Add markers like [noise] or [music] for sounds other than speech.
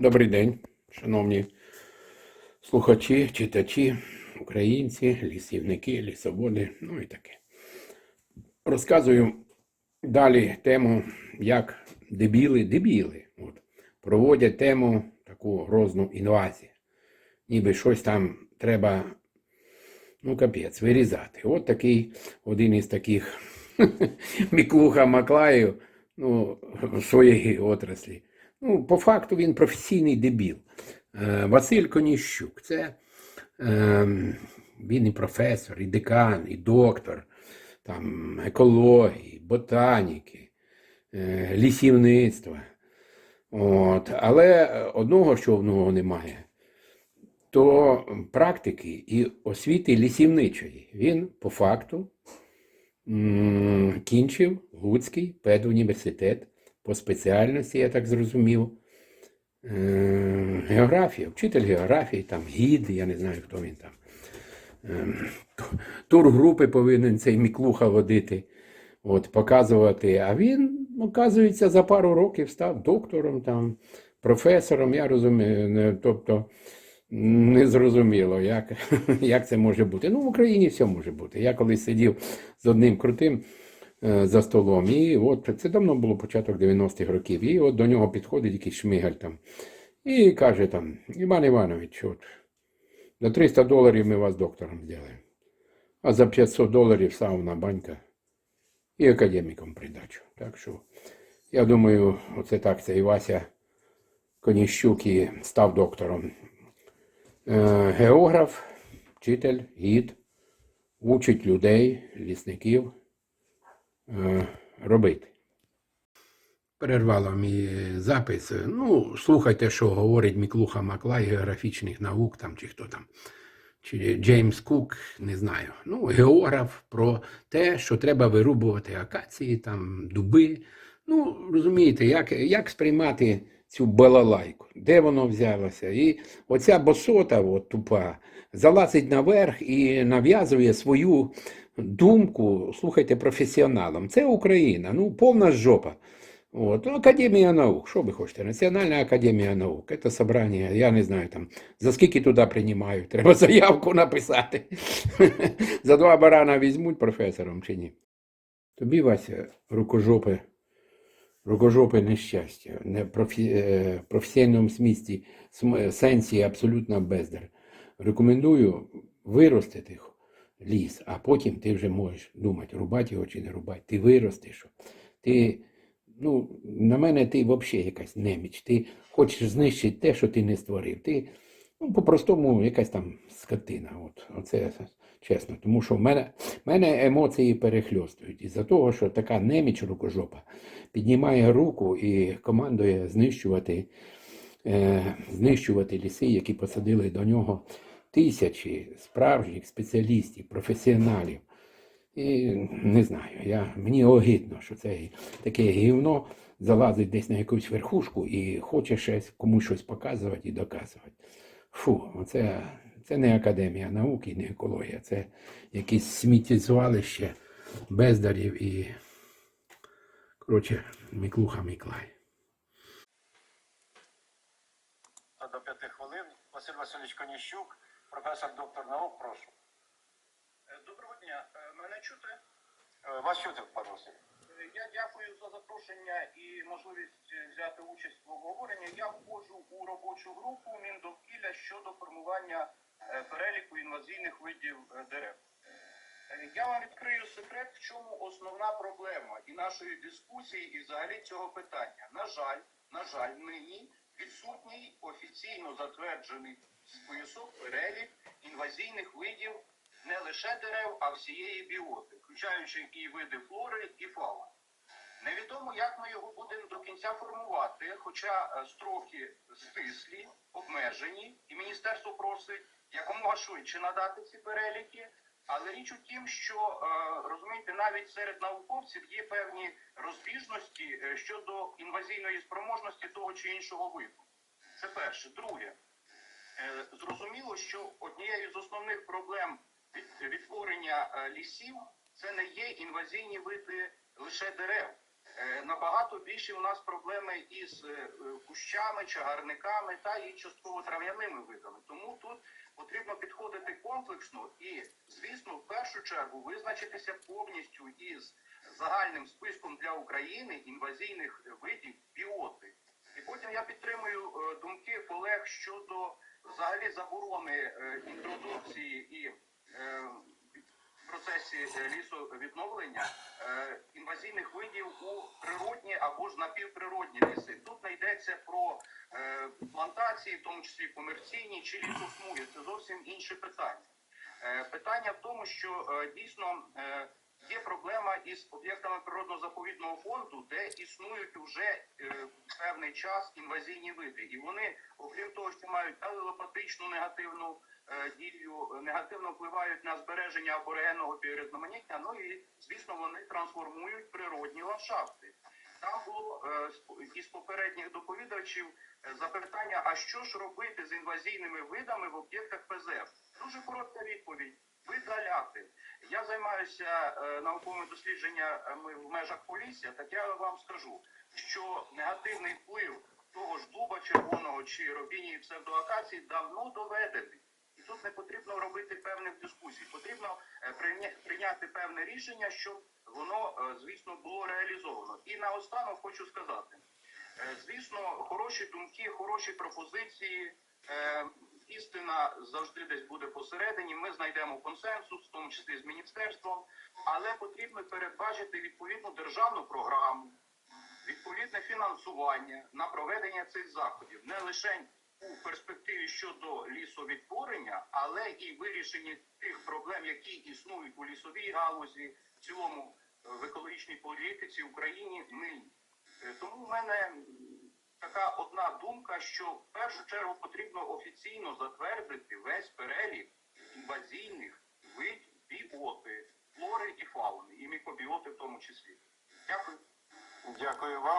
Добрий день, шановні слухачі, читачі, українці, лісівники, лісоводи, ну і таке. Розказую далі тему, як дебіли, дебіли от, проводять тему таку грозну інвазію. Ніби щось там треба, ну капець, вирізати. От такий один із таких [laughs] Міклуха Маклаїв, ну, в своїй отраслі. Ну, по факту він професійний дебіл. Е, Василь Коніщук. Це е, він і професор, і декан, і доктор там, екології, ботаніки, е, лісівництва. От. Але одного що в нього немає, то практики і освіти лісівничої. Він по факту кінчив Луцький педуніверситет по спеціальності, я так зрозумів. Е, Географія, вчитель географії, там гід, я не знаю, хто він там. Ем, ту- Тургрупи повинен цей Міклуха водити, от, показувати. А він, оказується, за пару років став доктором, там, професором, я розумію, тобто не зрозуміло, як, [laughs] як це може бути. Ну, в Україні все може бути. Я колись сидів з одним крутим е, за столом, і от це давно було початок 90-х років. І от до нього підходить якийсь шмигаль там. І каже там, Іван Іванович, от, за 300 доларів ми вас доктором зробимо. А за 500 доларів сауна, банька і академіком придачу. Так що, я думаю, оце так цей Вася Коніщук і став доктором. Е, Географ, вчитель, гід, учить людей, лісників е, робити. Перервало мій запис. Ну, слухайте, що говорить Міклуха Маклай географічних наук там, чи хто там. Чи Джеймс Кук, не знаю. Ну, географ про те, що треба вирубувати акації, там, дуби. Ну, розумієте, як, як сприймати цю балалайку, де воно взялося. І оця босота, от, тупа, залазить наверх і нав'язує свою думку, слухайте, професіоналам. Це Україна, ну, повна жопа. От. Ну, Академія наук, що ви хочете? Національна академія наук. Це собрання, я не знаю там, за скільки туди приймають. Треба заявку написати. [laughs] За два барана візьмуть професором чи ні. Тобі, Вася, рукожопе, рукожопе нещастя. Не профі, е, професійному смісті, см- сенсі абсолютно бездар. Рекомендую виростити ліс, а потім ти вже можеш думати, рубати його чи не рубати. Ти виростеш. Ти Ну, на мене ти взагалі якась неміч. Ти хочеш знищити те, що ти не створив. Ти, ну, по-простому, якась там скотина. От, оце чесно. Тому що в мене, мене емоції перехльостують. Із-за того, що така неміч рукожопа піднімає руку і командує знищувати, е, знищувати ліси, які посадили до нього тисячі справжніх спеціалістів, професіоналів. І не знаю, я, мені огидно, що це таке гівно залазить десь на якусь верхушку і хоче щось, комусь щось показувати і доказувати. Фу, оце, це не академія науки, не екологія, це якесь сміттєзвалище бездарів і, коротше, Міклуха Міклай. До п'яти хвилин. Василь Васильович Коніщук, професор доктор наук, прошу. Е, Доброго дня. Е, Мене чути? Е, Вас чути, пане Василь? Я дякую за запрошення і можливість взяти участь в обговоренні. Я входжу у робочу групу Міндовкілля щодо формування переліку інвазійних видів дерев. Я вам відкрию секрет, в чому основна проблема і нашої дискусії, і взагалі цього питання. На жаль, на жаль, нині відсутній офіційно затверджений список перелік інвазійних видів не лише дерев, а всієї біоти, включаючи і види флори, і фауни. Невідомо, як ми його будемо до кінця формувати, хоча е, строки стислі, обмежені, і міністерство просить якомога швидше надати ці переліки. Але річ у тім, що е, розумієте, навіть серед науковців є певні розбіжності е, щодо інвазійної спроможності того чи іншого виду. Це перше. Друге, Е, зрозуміло, що однією з основних проблем відтворення лісів це не є інвазійні види лише дерев. Е, Набагато більше у нас проблеми із е, кущами, чагарниками та і частково трав'яними видами. Тому тут потрібно підходити комплексно і, звісно, в першу чергу визначитися повністю із загальним списком для України інвазійних видів біоти. І потім я підтримую е, думки колег щодо взагалі заборони інтродукції і процесі е, лісовідновлення е, інвазійних видів у природні або ж напівприродні ліси. Тут не йдеться про е, плантації, в тому числі комерційні чи лісосмуги. Це зовсім інше питання. Питання в тому, що дійсно є проблема із об'єктами природно-заповідного фонду, де існують вже певний час інвазійні види, і вони, окрім того, що мають алелопатичну негативну дію, е, негативно впливають на збереження аборигенного біорізноманіття. Ну і звісно, вони трансформують природні ландшафти. Там було е, із попередніх доповідачів е, запитання: а що ж робити з інвазійними видами в об'єктах ПЗФ? Дуже коротка відповідь: видаляти. Я займаюся науковими дослідженнями в межах полісся, так я вам скажу, що негативний вплив того ж дуба червоного чи робінії псевдоакації давно доведений. Тут не потрібно робити певних дискусій. Потрібно е, прийняти певне рішення, щоб воно, е, звісно, було реалізовано. І наостанок хочу сказати: Е, звісно, хороші думки, хороші пропозиції. Істина завжди десь буде посередині. Ми знайдемо консенсус, в тому числі з міністерством, але потрібно передбачити відповідну державну програму, відповідне фінансування на проведення цих заходів не лише у перспективі щодо лісовідтворення, але і вирішення тих проблем, які існують у лісовій галузі, в цілому е, в екологічній політиці Україні нині. Е, Тому в мене така одна думка, що в першу чергу потрібно офіційно затвердити весь перелік інвазійних видів біоти, флори і фауни, і мікробіоти в тому числі. Дякую. Дякую вам.